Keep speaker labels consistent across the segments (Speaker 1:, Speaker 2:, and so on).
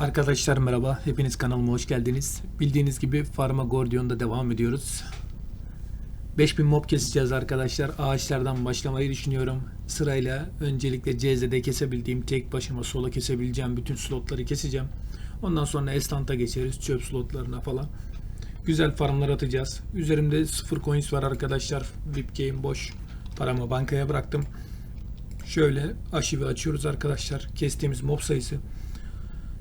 Speaker 1: Arkadaşlar merhaba, hepiniz kanalıma hoş geldiniz. Bildiğiniz gibi Pharma Gordion'da devam ediyoruz. 5000 mob keseceğiz arkadaşlar. Ağaçlardan başlamayı düşünüyorum. Sırayla öncelikle CZ'de kesebildiğim, tek başıma solo kesebileceğim bütün slotları keseceğim. Ondan sonra Estant'a geçeriz, çöp slotlarına falan. Güzel farmlar atacağız. Üzerimde 0 coins var arkadaşlar. VIP game boş. Paramı bankaya bıraktım. Şöyle aşığı açıyoruz arkadaşlar. Kestiğimiz mob sayısı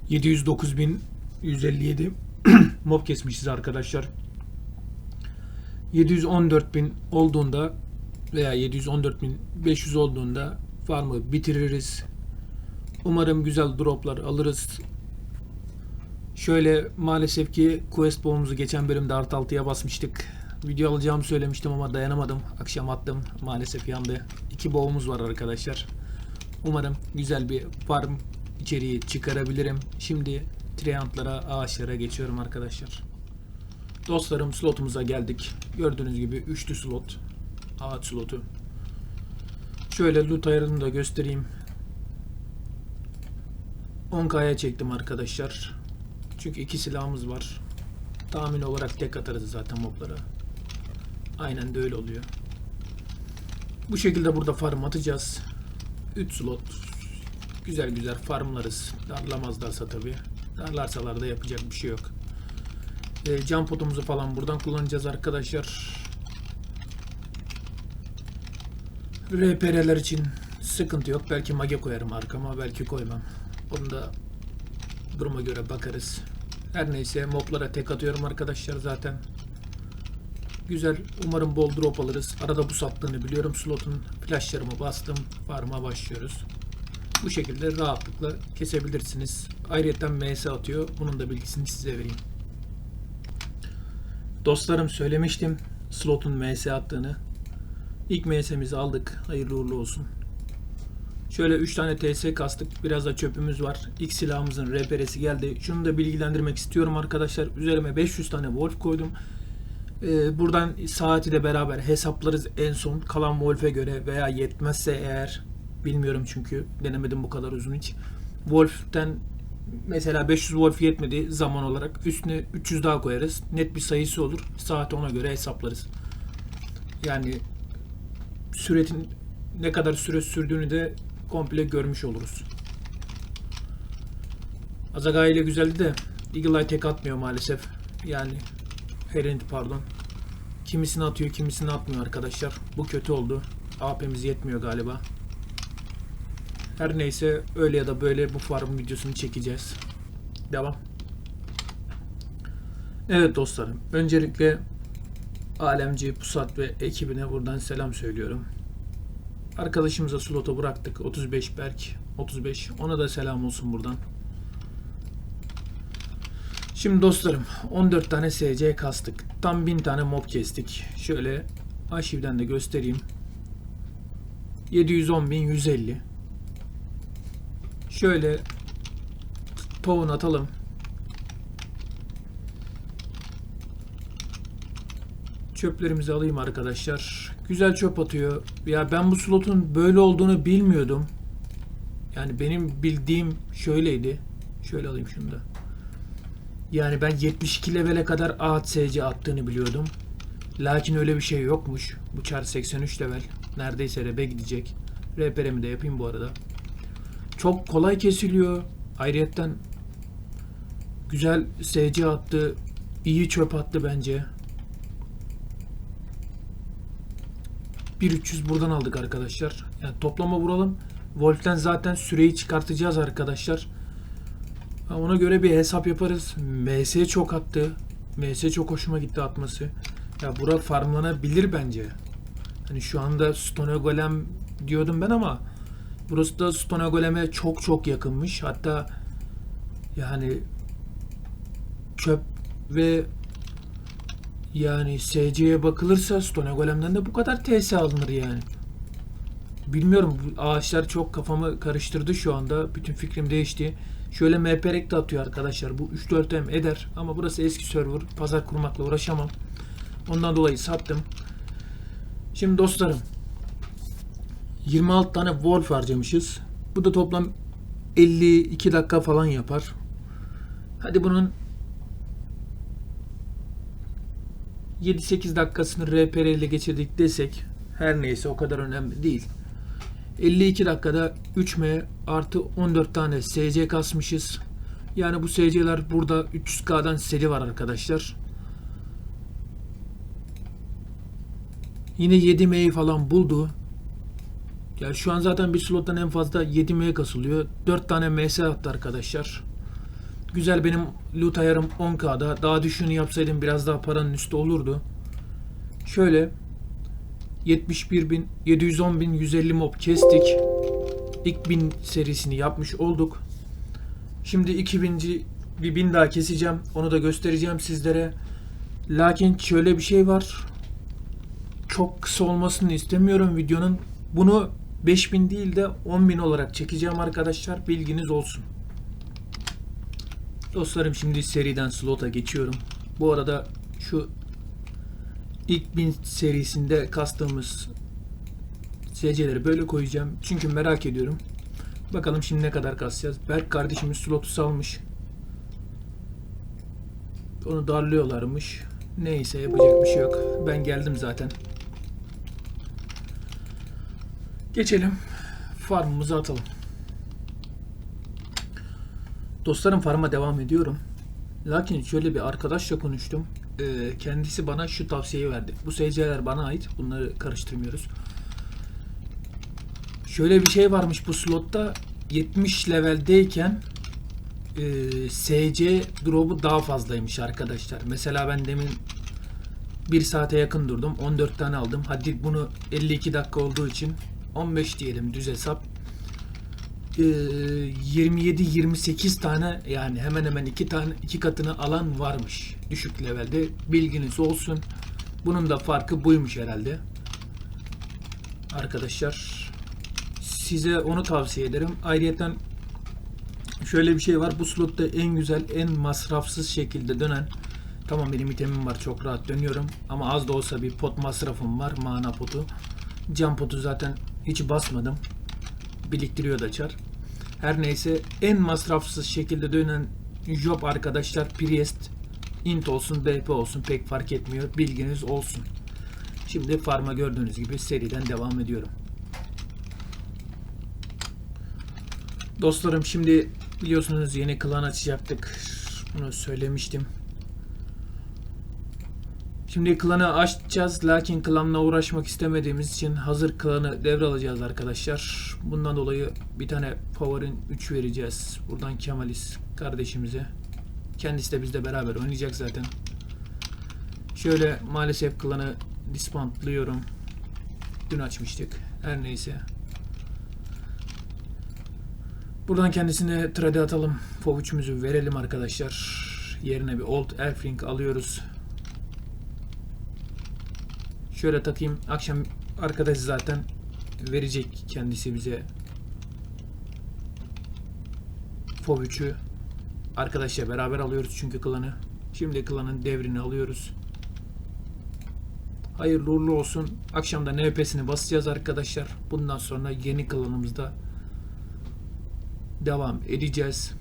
Speaker 1: 709.157 mob kesmişiz arkadaşlar. 714.000 olduğunda veya 714.500 olduğunda farmı bitiririz. Umarım güzel droplar alırız. Şöyle maalesef ki quest boğumuzu geçen bölümde art 6'ya basmıştık. Video alacağımı söylemiştim ama dayanamadım. Akşam attım. Maalesef yandı. İki boğumuz var arkadaşlar. Umarım güzel bir farm içeriği çıkarabilirim. Şimdi Treant'lara, ağaçlara geçiyorum arkadaşlar. Dostlarım slotumuza geldik. Gördüğünüz gibi üçlü slot. Ağaç slotu. Şöyle loot ayarını da göstereyim. 10k'ya çektim arkadaşlar. Çünkü iki silahımız var. Tahmin olarak tek atarız zaten moblara. Aynen de öyle oluyor. Bu şekilde burada farm atacağız. 3 slot. Güzel güzel farmlarız. Darlamazlarsa tabii. Darlarsalar da yapacak bir şey yok. E, cam potumuzu falan buradan kullanacağız arkadaşlar. RPR'ler için sıkıntı yok. Belki mage koyarım arkama, belki koymam. Onu da duruma göre bakarız. Her neyse moblara tek atıyorum arkadaşlar zaten. Güzel. Umarım bol drop alırız. Arada bu sattığını biliyorum. Slotun flashlarımı bastım. Farma başlıyoruz. Bu şekilde rahatlıkla kesebilirsiniz. Ayrıca MS atıyor. Bunun da bilgisini size vereyim. Dostlarım söylemiştim slotun MS attığını. İlk MS'mizi aldık. Hayırlı uğurlu olsun. Şöyle 3 tane TS kastık. Biraz da çöpümüz var. İlk silahımızın reperesi geldi. Şunu da bilgilendirmek istiyorum arkadaşlar. Üzerime 500 tane Wolf koydum. Ee, buradan saati de beraber hesaplarız en son. Kalan Wolf'e göre veya yetmezse eğer bilmiyorum çünkü denemedim bu kadar uzun hiç. Wolf'ten mesela 500 Wolf yetmedi zaman olarak üstüne 300 daha koyarız. Net bir sayısı olur. Saati ona göre hesaplarız. Yani süretin ne kadar süre sürdüğünü de komple görmüş oluruz. Azaga ile güzeldi de Eagle Eye tek atmıyor maalesef. Yani Herent pardon. Kimisini atıyor kimisini atmıyor arkadaşlar. Bu kötü oldu. AP'miz yetmiyor galiba. Her neyse öyle ya da böyle bu farm videosunu çekeceğiz. Devam. Evet dostlarım. Öncelikle Alemci, Pusat ve ekibine buradan selam söylüyorum. Arkadaşımıza slota bıraktık. 35 Berk. 35. Ona da selam olsun buradan. Şimdi dostlarım 14 tane SC kastık. Tam 1000 tane mob kestik. Şöyle arşivden de göstereyim. 710.150 Şöyle tohum atalım. Çöplerimizi alayım arkadaşlar. Güzel çöp atıyor. Ya ben bu slotun böyle olduğunu bilmiyordum. Yani benim bildiğim şöyleydi. Şöyle alayım şunu da. Yani ben 72 levele kadar AHSC attığını biliyordum. Lakin öyle bir şey yokmuş. Bu çar 83 level. Neredeyse rebe gidecek. RPR'imi de yapayım bu arada. Çok kolay kesiliyor. Ayrıyetten güzel SC attı. İyi çöp attı bence. 1300 buradan aldık arkadaşlar. Yani toplama vuralım. Wolf'ten zaten süreyi çıkartacağız arkadaşlar. Ona göre bir hesap yaparız. MS çok attı. MS çok hoşuma gitti atması. Ya bura farmlanabilir bence. Hani şu anda Stone Golem diyordum ben ama burası da Stone Golem'e çok çok yakınmış. Hatta yani çöp ve yani SC'ye bakılırsa Stone Golem'den de bu kadar TS alınır yani. Bilmiyorum bu ağaçlar çok kafamı karıştırdı şu anda. Bütün fikrim değişti. Şöyle MPRek de atıyor arkadaşlar. Bu 3-4M eder ama burası eski server. Pazar kurmakla uğraşamam. Ondan dolayı sattım. Şimdi dostlarım 26 tane Wolf harcamışız. Bu da toplam 52 dakika falan yapar. Hadi bunun 7-8 dakikasını RPR ile geçirdik desek her neyse o kadar önemli değil. 52 dakikada 3M artı 14 tane SC kasmışız. Yani bu SC'ler burada 300K'dan seri var arkadaşlar. Yine 7M'yi falan buldu. Yani şu an zaten bir slottan en fazla 7M kasılıyor. 4 tane MS attı arkadaşlar. Güzel benim loot ayarım 10K'da. Daha düşüğünü yapsaydım biraz daha paranın üstü olurdu. Şöyle 71 bin, 710 bin, 150 mob kestik. İlk 1000 serisini yapmış olduk. Şimdi 2000. bir bin daha keseceğim. Onu da göstereceğim sizlere. Lakin şöyle bir şey var. Çok kısa olmasını istemiyorum videonun. Bunu 5000 değil de 10.000 olarak çekeceğim arkadaşlar. Bilginiz olsun. Dostlarım şimdi seriden slota geçiyorum. Bu arada şu ilk 1000 serisinde kastığımız SC'leri böyle koyacağım. Çünkü merak ediyorum. Bakalım şimdi ne kadar kasacağız. Berk kardeşimiz slotu salmış. Onu darlıyorlarmış. Neyse yapacak bir şey yok. Ben geldim zaten. Geçelim. Farmımızı atalım. Dostlarım farma devam ediyorum. Lakin şöyle bir arkadaşla konuştum. Ee, kendisi bana şu tavsiyeyi verdi. Bu SC'ler bana ait. Bunları karıştırmıyoruz. Şöyle bir şey varmış bu slotta. 70 leveldeyken e, SC drop'u daha fazlaymış arkadaşlar. Mesela ben demin 1 saate yakın durdum. 14 tane aldım. Hadi bunu 52 dakika olduğu için 15 diyelim düz hesap. Ee, 27-28 tane yani hemen hemen iki tane iki katını alan varmış düşük levelde. Bilginiz olsun. Bunun da farkı buymuş herhalde. Arkadaşlar size onu tavsiye ederim. Ayrıyeten şöyle bir şey var. Bu slotta en güzel, en masrafsız şekilde dönen Tamam benim itemim var çok rahat dönüyorum ama az da olsa bir pot masrafım var mana potu. Cam potu zaten hiç basmadım. Biriktiriyor da çar. Her neyse en masrafsız şekilde dönen job arkadaşlar Priest int olsun BP olsun pek fark etmiyor. Bilginiz olsun. Şimdi farma gördüğünüz gibi seriden devam ediyorum. Dostlarım şimdi biliyorsunuz yeni klan açacaktık. Bunu söylemiştim. Şimdi klanı açacağız lakin klanla uğraşmak istemediğimiz için hazır klanı devralacağız arkadaşlar. Bundan dolayı bir tane favorin 3 vereceğiz. Buradan Kemalis kardeşimize. Kendisi de bizle beraber oynayacak zaten. Şöyle maalesef klanı disbandlıyorum. Dün açmıştık. Her neyse. Buradan kendisine trade atalım. Fov 3'ümüzü verelim arkadaşlar. Yerine bir Old Elfring alıyoruz. Şöyle takayım. Akşam arkadaş zaten verecek kendisi bize Fov 3'ü. Arkadaşla beraber alıyoruz çünkü klanı. Şimdi klanın devrini alıyoruz. Hayırlı uğurlu olsun. Akşamda NP'sini basacağız arkadaşlar. Bundan sonra yeni klanımızda devam edeceğiz.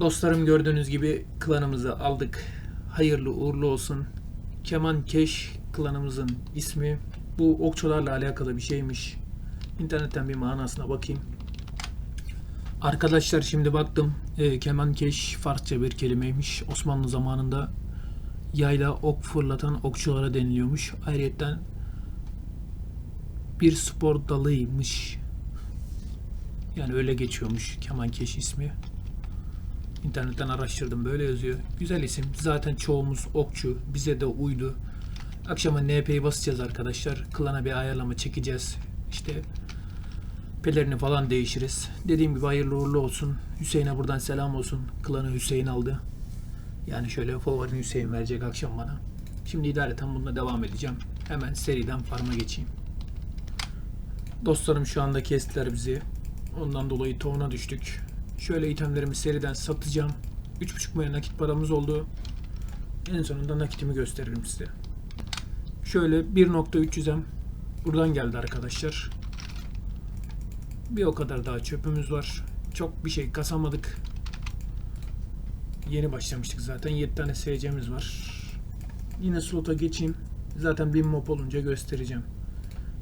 Speaker 1: Dostlarım gördüğünüz gibi klanımızı aldık. Hayırlı uğurlu olsun. Keman Keş klanımızın ismi. Bu okçularla alakalı bir şeymiş. İnternetten bir manasına bakayım. Arkadaşlar şimdi baktım. E, keman Keş Farsça bir kelimeymiş. Osmanlı zamanında yayla ok fırlatan okçulara deniliyormuş. Ayrıca bir spor dalıymış. Yani öyle geçiyormuş kemankeş ismi. İnternetten araştırdım böyle yazıyor. Güzel isim. Zaten çoğumuz okçu. Bize de uydu. Akşama NP'yi basacağız arkadaşlar. Klana bir ayarlama çekeceğiz. İşte pelerini falan değişiriz. Dediğim gibi hayırlı uğurlu olsun. Hüseyin'e buradan selam olsun. Klanı Hüseyin aldı. Yani şöyle favorini Hüseyin verecek akşam bana. Şimdi idareten bununla devam edeceğim. Hemen seriden farma geçeyim. Dostlarım şu anda kestiler bizi. Ondan dolayı tohuna düştük. Şöyle itemlerimi seriden satacağım. 3.5 milyon nakit paramız oldu. En sonunda nakitimi gösteririm size. Şöyle 1.300'em buradan geldi arkadaşlar. Bir o kadar daha çöpümüz var. çok bir şey kasamadık. Yeni başlamıştık zaten. 7 tane SC'miz var. Yine slota geçeyim. Zaten 1000 mop olunca göstereceğim.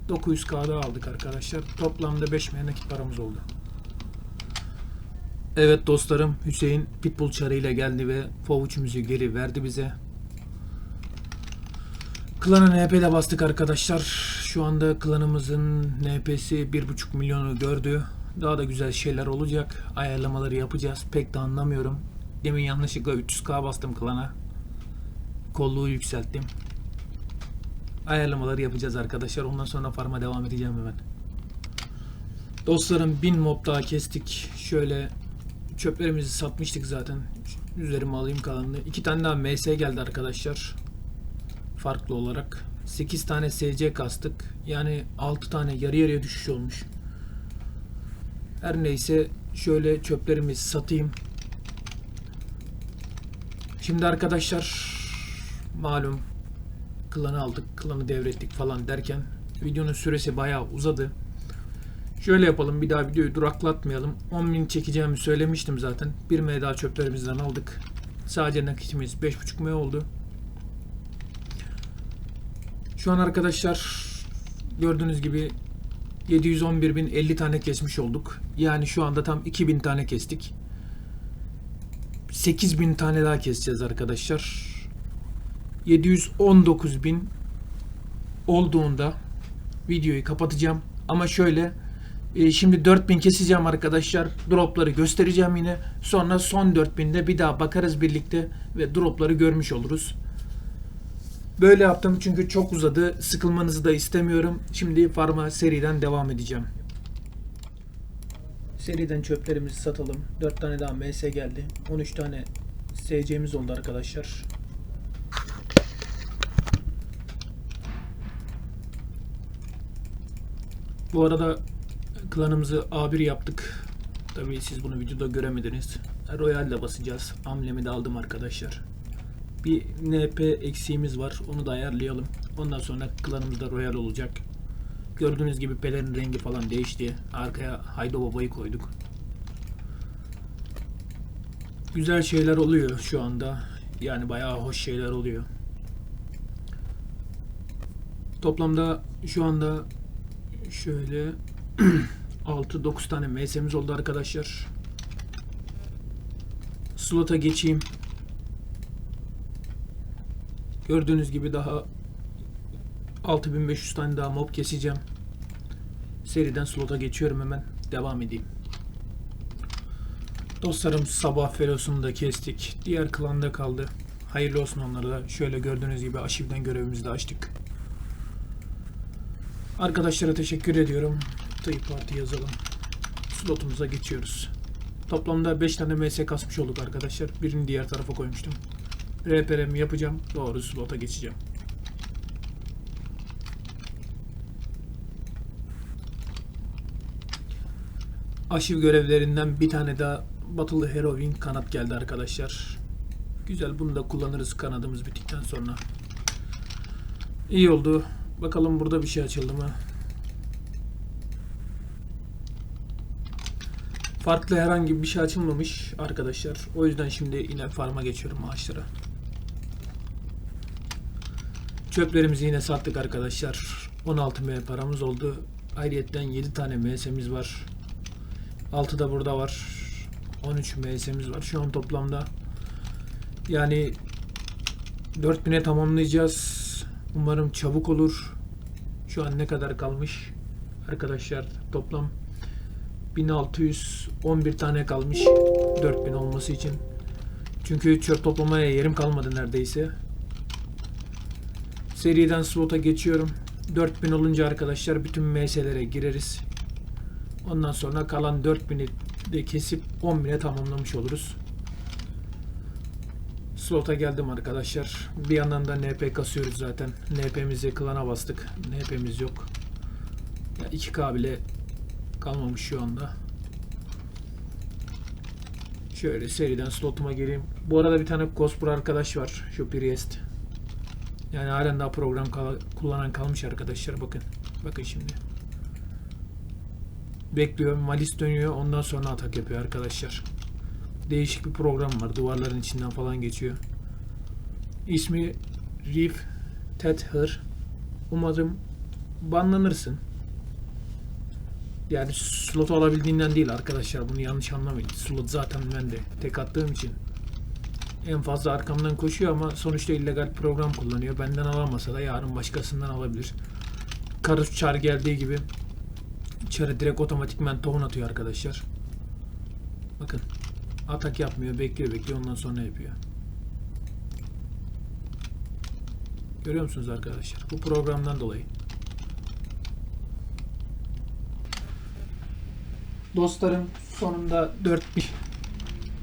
Speaker 1: 900k'da aldık arkadaşlar. Toplamda 5 milyon nakit paramız oldu. Evet dostlarım Hüseyin Pitbull çarıyla geldi ve Fovuç'umuzu geri verdi bize. Klana NP'de bastık arkadaşlar. Şu anda klanımızın NP'si 1.5 milyonu gördü. Daha da güzel şeyler olacak. Ayarlamaları yapacağız. Pek de anlamıyorum. Demin yanlışlıkla 300k bastım klana. Kolluğu yükselttim. Ayarlamaları yapacağız arkadaşlar. Ondan sonra farma devam edeceğim hemen. Dostlarım 1000 mob daha kestik. Şöyle çöplerimizi satmıştık zaten. Üzerime alayım kalanını. İki tane daha MS geldi arkadaşlar. Farklı olarak. 8 tane SC kastık. Yani 6 tane yarı yarıya düşüş olmuş. Her neyse şöyle çöplerimizi satayım. Şimdi arkadaşlar malum klanı aldık, klanı devrettik falan derken videonun süresi bayağı uzadı. Şöyle yapalım bir daha videoyu duraklatmayalım. 10.000 çekeceğimi söylemiştim zaten. 1 M daha çöplerimizden aldık. Sadece nakitimiz 5.5 M oldu. Şu an arkadaşlar gördüğünüz gibi 711.050 tane kesmiş olduk. Yani şu anda tam 2000 tane kestik. 8000 tane daha keseceğiz arkadaşlar. 719.000 olduğunda videoyu kapatacağım. Ama şöyle e, şimdi 4000 keseceğim arkadaşlar. Dropları göstereceğim yine. Sonra son 4000'de bir daha bakarız birlikte ve dropları görmüş oluruz. Böyle yaptım çünkü çok uzadı. Sıkılmanızı da istemiyorum. Şimdi farma seriden devam edeceğim. Seriden çöplerimizi satalım. 4 tane daha MS geldi. 13 tane SC'miz oldu arkadaşlar. Bu arada klanımızı A1 yaptık. Tabii siz bunu videoda göremediniz. Royal de basacağız. Amblemi de aldım arkadaşlar. Bir NP eksiğimiz var. Onu da ayarlayalım. Ondan sonra klanımızda Royal olacak. Gördüğünüz gibi pelerin rengi falan değişti. Arkaya Haydo Baba'yı koyduk. Güzel şeyler oluyor şu anda. Yani bayağı hoş şeyler oluyor. Toplamda şu anda şöyle 6-9 tane MS'miz oldu arkadaşlar. Slota geçeyim. Gördüğünüz gibi daha 6500 tane daha mob keseceğim. Seriden slota geçiyorum hemen. Devam edeyim. Dostlarım sabah felosunu da kestik. Diğer klanda kaldı. Hayırlı olsun onlara da. Şöyle gördüğünüz gibi aşivden görevimizi de açtık. Arkadaşlara teşekkür ediyorum. Tıy Parti yazalım. Slotumuza geçiyoruz. Toplamda 5 tane MS kasmış olduk arkadaşlar. Birini diğer tarafa koymuştum. RPR'mi yapacağım. Doğru slota geçeceğim. Aşıv görevlerinden bir tane daha Batılı Heroin kanat geldi arkadaşlar. Güzel bunu da kullanırız kanadımız bittikten sonra. İyi oldu. Bakalım burada bir şey açıldı mı? Farklı herhangi bir şey açılmamış arkadaşlar. O yüzden şimdi yine farma geçiyorum maaşlara. Çöplerimizi yine sattık arkadaşlar. 16 M paramız oldu. Ayrıyetten 7 tane MS'miz var. 6 da burada var. 13 MS'miz var. Şu an toplamda yani 4000'e tamamlayacağız. Umarım çabuk olur. Şu an ne kadar kalmış? Arkadaşlar toplam 1611 tane kalmış 4000 olması için. Çünkü çöp toplamaya yerim kalmadı neredeyse. Seriden slota geçiyorum. 4000 olunca arkadaşlar bütün MS'lere gireriz. Ondan sonra kalan 4000'i de kesip 10.000'e tamamlamış oluruz. Slota geldim arkadaşlar. Bir yandan da NP kasıyoruz zaten. NP'mizi klana bastık. NP'miz yok. Ya 2K bile kalmamış şu anda. Şöyle seriden slotuma gireyim. Bu arada bir tane Cospro arkadaş var. Şu Priest. Yani halen daha program kal- kullanan kalmış arkadaşlar bakın. Bakın şimdi. Bekliyor. Malis dönüyor. Ondan sonra atak yapıyor arkadaşlar. Değişik bir program var. Duvarların içinden falan geçiyor. İsmi Reef Tether. Umarım banlanırsın. Yani slot alabildiğinden değil arkadaşlar. Bunu yanlış anlamayın. Slot zaten ben de tek attığım için. En fazla arkamdan koşuyor ama sonuçta illegal program kullanıyor. Benden alamasa da yarın başkasından alabilir. Karus çar geldiği gibi içeri direkt otomatikmen tohum atıyor arkadaşlar. Bakın. Atak yapmıyor. Bekliyor bekliyor. Ondan sonra yapıyor. Görüyor musunuz arkadaşlar? Bu programdan dolayı. Dostlarım sonunda 4000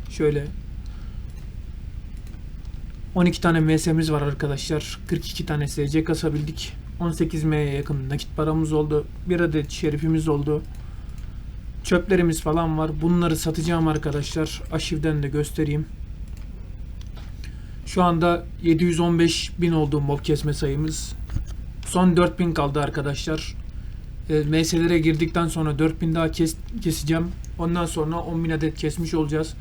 Speaker 1: şöyle 12 tane MS'miz var arkadaşlar. 42 tane SC kasabildik. 18 M'ye yakın nakit paramız oldu. Bir adet şerifimiz oldu. Çöplerimiz falan var. Bunları satacağım arkadaşlar. Aşivden de göstereyim. Şu anda 715 bin oldu mob kesme sayımız. Son 4000 kaldı arkadaşlar. E, MS'lere girdikten sonra 4000 daha kes, keseceğim. Ondan sonra 10.000 adet kesmiş olacağız.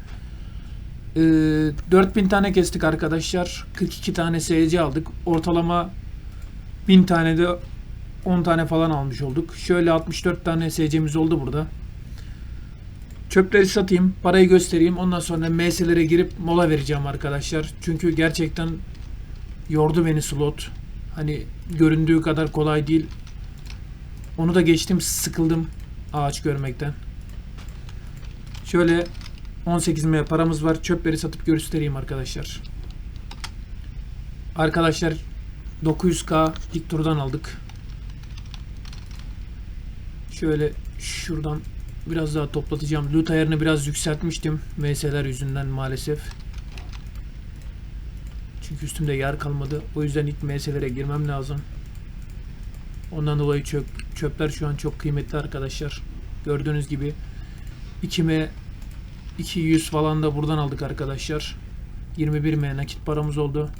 Speaker 1: E, 4000 tane kestik arkadaşlar. 42 tane SC aldık. Ortalama 1000 tane de 10 tane falan almış olduk. Şöyle 64 tane SC'miz oldu burada. Çöpleri satayım, parayı göstereyim. Ondan sonra MS'lere girip mola vereceğim arkadaşlar. Çünkü gerçekten yordu beni slot. Hani göründüğü kadar kolay değil. Onu da geçtim, sıkıldım ağaç görmekten. Şöyle 18 M paramız var. Çöpleri satıp göstereyim arkadaşlar. Arkadaşlar 900k ilk turdan aldık. Şöyle şuradan biraz daha toplatacağım. Loot ayarını biraz yükseltmiştim. MS'ler yüzünden maalesef. Çünkü üstümde yer kalmadı. O yüzden ilk MS'lere girmem lazım. Ondan dolayı çöp, çöpler şu an çok kıymetli arkadaşlar. Gördüğünüz gibi 2M 200 falan da buradan aldık arkadaşlar. 21 M nakit paramız oldu.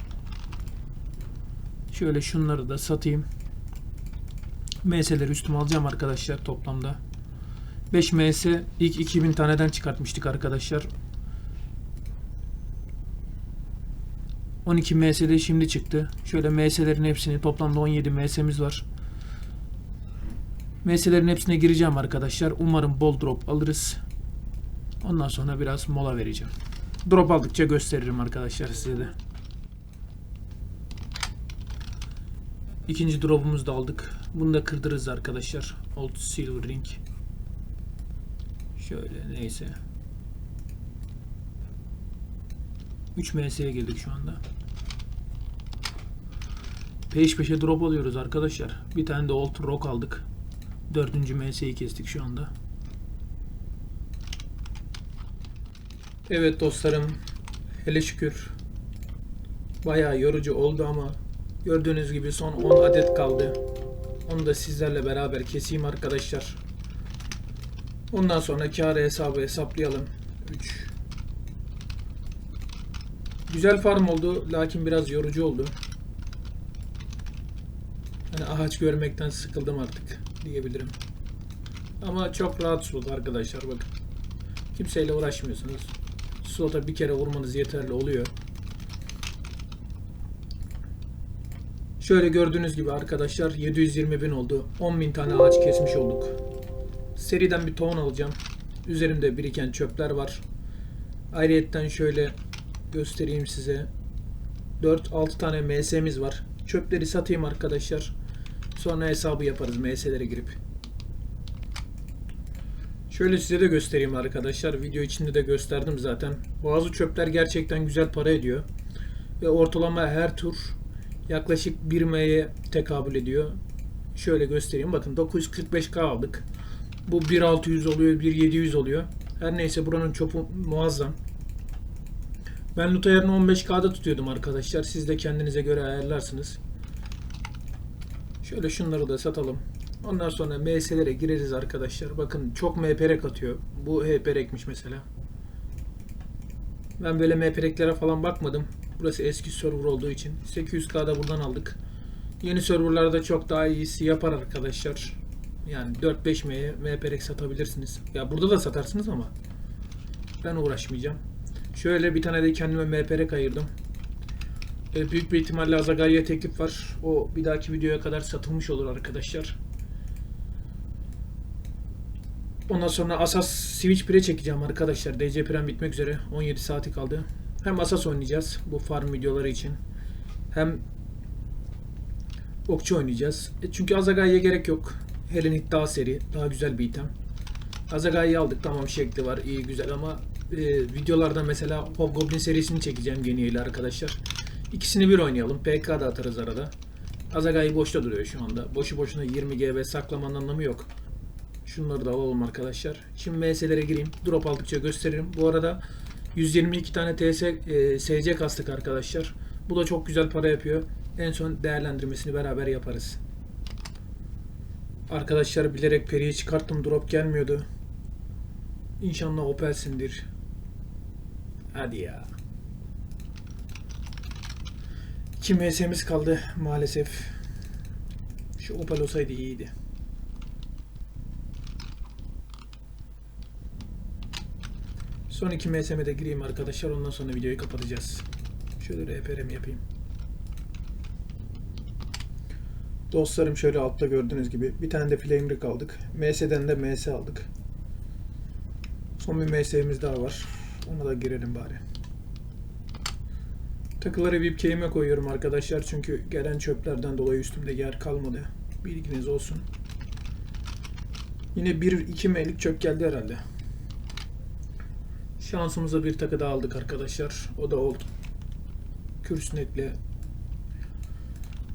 Speaker 1: Şöyle şunları da satayım. MS'leri üstüme alacağım arkadaşlar toplamda. 5 MS ilk 2000 taneden çıkartmıştık arkadaşlar. 12 MS de şimdi çıktı. Şöyle MS'lerin hepsini toplamda 17 MS'miz var. MS'lerin hepsine gireceğim arkadaşlar. Umarım bol drop alırız. Ondan sonra biraz mola vereceğim. Drop aldıkça gösteririm arkadaşlar size de. İkinci drop'umuzu da aldık. Bunu da kırdırırız arkadaşlar. Old Silver Ring. Şöyle neyse. 3 MS'ye girdik şu anda. Peş peşe drop alıyoruz arkadaşlar. Bir tane de Old Rock aldık. Dördüncü MS'yi kestik şu anda. Evet dostlarım. Hele şükür. Bayağı yorucu oldu ama gördüğünüz gibi son 10 adet kaldı. Onu da sizlerle beraber keseyim arkadaşlar. Ondan sonra kar hesabı hesaplayalım. 3 Güzel farm oldu lakin biraz yorucu oldu. Hani ağaç görmekten sıkıldım artık diyebilirim. Ama çok rahat slot arkadaşlar bakın. Kimseyle uğraşmıyorsunuz. Slota bir kere vurmanız yeterli oluyor. Şöyle gördüğünüz gibi arkadaşlar 720 bin oldu. 10 bin tane ağaç kesmiş olduk. Seriden bir ton alacağım. Üzerimde biriken çöpler var. Ayrıyetten şöyle göstereyim size. 4-6 tane MS'miz var. Çöpleri satayım arkadaşlar. Sonra hesabı yaparız MS'lere girip. Şöyle size de göstereyim arkadaşlar. Video içinde de gösterdim zaten. Bazı çöpler gerçekten güzel para ediyor. Ve ortalama her tur yaklaşık 1 M'ye tekabül ediyor. Şöyle göstereyim. Bakın 945K aldık. Bu 1600 oluyor, 1700 oluyor. Her neyse buranın çöpü muazzam. Ben loot ayarını 15K'da tutuyordum arkadaşlar. Siz de kendinize göre ayarlarsınız. Şöyle şunları da satalım. Ondan sonra MS'lere gireriz arkadaşlar. Bakın çok MPRek atıyor. Bu HPRekmiş mesela. Ben böyle MPReklere falan bakmadım. Burası eski server olduğu için. 800K'da buradan aldık. Yeni serverlarda çok daha iyisi yapar arkadaşlar. Yani 4-5 M'ye MPRX satabilirsiniz. Ya burada da satarsınız ama ben uğraşmayacağım. Şöyle bir tane de kendime MPRX ayırdım. E, büyük bir ihtimalle Azagai'ye teklif var. O bir dahaki videoya kadar satılmış olur arkadaşlar. Ondan sonra Asas Switch Pre çekeceğim arkadaşlar. DC Prem bitmek üzere. 17 saati kaldı. Hem Asas oynayacağız bu farm videoları için. Hem Okçu oynayacağız. E, çünkü Azagai'ye gerek yok. Helenik daha seri, daha güzel bir item. Azagai'yi aldık tamam şekli var iyi güzel ama e, videolarda mesela Hobgoblin serisini çekeceğim geniyle arkadaşlar. İkisini bir oynayalım. PK da atarız arada. Azagai boşta duruyor şu anda. Boşu boşuna 20 GB saklamanın anlamı yok. Şunları da alalım arkadaşlar. Şimdi MS'lere gireyim. Drop aldıkça gösteririm. Bu arada 122 tane TS e, SC kastık arkadaşlar. Bu da çok güzel para yapıyor. En son değerlendirmesini beraber yaparız. Arkadaşlar bilerek periyi çıkarttım. Drop gelmiyordu. İnşallah Opel'sindir. Hadi ya. 2 MS'miz kaldı maalesef. Şu Opel olsaydı iyiydi. Son 2 MS'me de gireyim arkadaşlar. Ondan sonra videoyu kapatacağız. Şöyle RPR'mi yapayım. Dostlarım şöyle altta gördüğünüz gibi bir tane de Flame Rig aldık. MS'den de MS aldık. Son bir MS'miz daha var. Ona da girelim bari. Takıları keyime koyuyorum arkadaşlar çünkü gelen çöplerden dolayı üstümde yer kalmadı. Bilginiz olsun. Yine 1-2 meylik çöp geldi herhalde. Şansımıza bir takı daha aldık arkadaşlar. O da oldu. Kürsünetle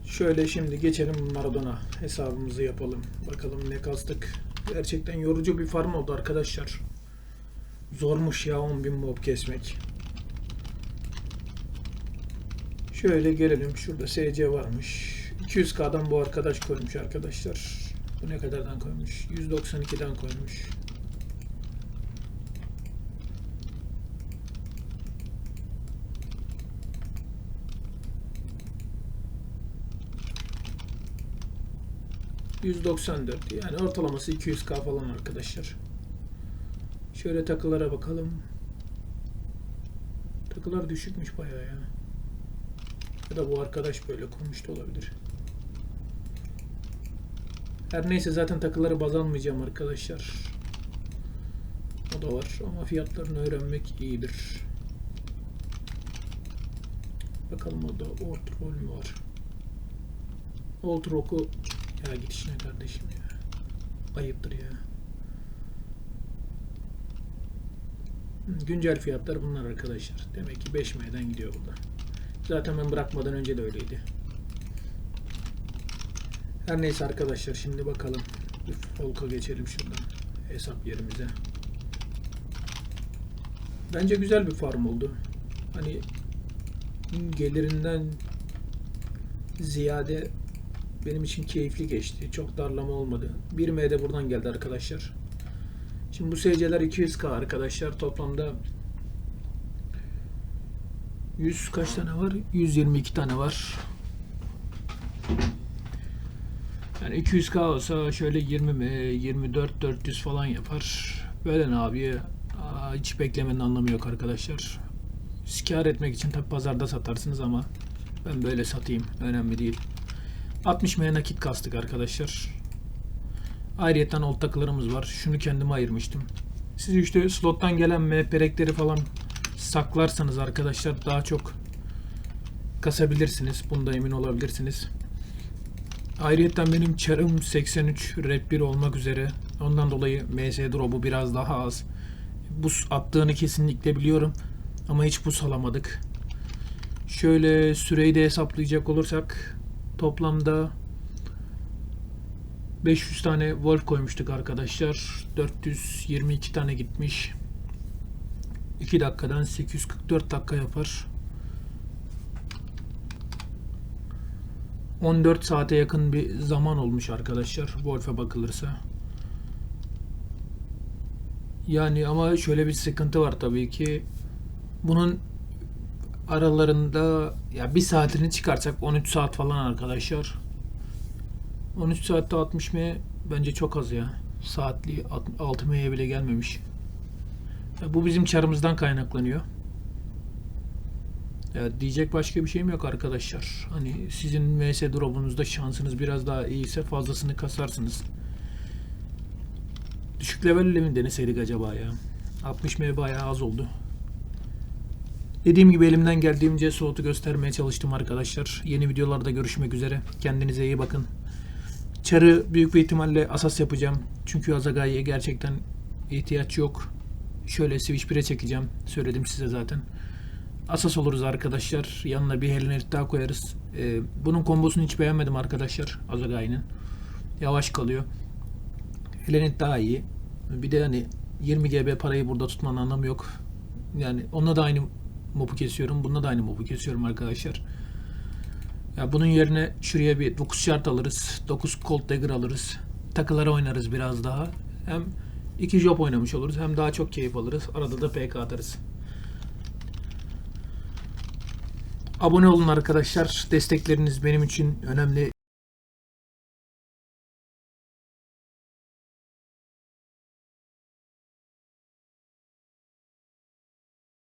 Speaker 1: Şöyle şimdi geçelim Maradona hesabımızı yapalım. Bakalım ne kastık. Gerçekten yorucu bir farm oldu arkadaşlar. Zormuş ya 10.000 mob kesmek. Şöyle gelelim. Şurada SC varmış. 200k'dan bu arkadaş koymuş arkadaşlar. Bu ne kadardan koymuş? 192'den koymuş. ...194 yani ortalaması 200k falan arkadaşlar. Şöyle takılara bakalım. Takılar düşükmüş bayağı ya. Ya da bu arkadaş böyle koymuş da olabilir. Her neyse zaten takıları baz almayacağım arkadaşlar. O da var ama fiyatlarını öğrenmek iyidir. Bakalım o da Old Roll mu var? Old Rock'u ya git işine kardeşim ya. Ayıptır ya. Güncel fiyatlar bunlar arkadaşlar. Demek ki 5 M'den gidiyor burada. Zaten ben bırakmadan önce de öyleydi. Her neyse arkadaşlar şimdi bakalım. Bir Folk'a geçelim şuradan. Hesap yerimize. Bence güzel bir farm oldu. Hani gelirinden ziyade benim için keyifli geçti. Çok darlama olmadı. 1M de buradan geldi arkadaşlar. Şimdi bu SC'ler 200k arkadaşlar. Toplamda 100 kaç tane var? 122 tane var. Yani 200k olsa şöyle 20 mi 24 400 falan yapar. Böyle ne abi? Hiç beklemenin anlamı yok arkadaşlar. Kar etmek için tabi pazarda satarsınız ama ben böyle satayım. Önemli değil. 60 M nakit kastık arkadaşlar. Ayrıyeten old takılarımız var. Şunu kendime ayırmıştım. Siz işte slottan gelen MPR'leri falan saklarsanız arkadaşlar daha çok kasabilirsiniz. Bunda emin olabilirsiniz. Ayrıyeten benim çarım 83 Red 1 olmak üzere. Ondan dolayı MS drop'u biraz daha az. Buz attığını kesinlikle biliyorum. Ama hiç buz alamadık. Şöyle süreyi de hesaplayacak olursak toplamda 500 tane Wolf koymuştuk arkadaşlar. 422 tane gitmiş. 2 dakikadan 844 dakika yapar. 14 saate yakın bir zaman olmuş arkadaşlar Wolf'e bakılırsa. Yani ama şöyle bir sıkıntı var tabii ki. Bunun aralarında ya bir saatini çıkarsak 13 saat falan arkadaşlar. 13 saatte 60 M bence çok az ya. Saatli 6 M'ye bile gelmemiş. Ya bu bizim çarımızdan kaynaklanıyor. Ya diyecek başka bir şeyim yok arkadaşlar. Hani sizin MS drop'unuzda şansınız biraz daha iyiyse fazlasını kasarsınız. Düşük levelle mi deneseydik acaba ya? 60 M bayağı az oldu. Dediğim gibi elimden geldiğince soğutu göstermeye çalıştım arkadaşlar. Yeni videolarda görüşmek üzere. Kendinize iyi bakın. Çarı büyük bir ihtimalle asas yapacağım. Çünkü Azagai'ye gerçekten ihtiyaç yok. Şöyle Switch 1'e çekeceğim. Söyledim size zaten. Asas oluruz arkadaşlar. Yanına bir Helenerit daha koyarız. Ee, bunun kombosunu hiç beğenmedim arkadaşlar. Azagai'nin. Yavaş kalıyor. Helenet daha iyi. Bir de hani 20 GB parayı burada tutmanın anlamı yok. Yani onunla da aynı mopu kesiyorum. Bununla da aynı mopu kesiyorum arkadaşlar. Ya bunun yerine şuraya bir 9 şart alırız. 9 Colt Dagger alırız. Takılara oynarız biraz daha. Hem iki job oynamış oluruz hem daha çok keyif alırız. Arada da PK atarız. Abone olun arkadaşlar. Destekleriniz benim için önemli.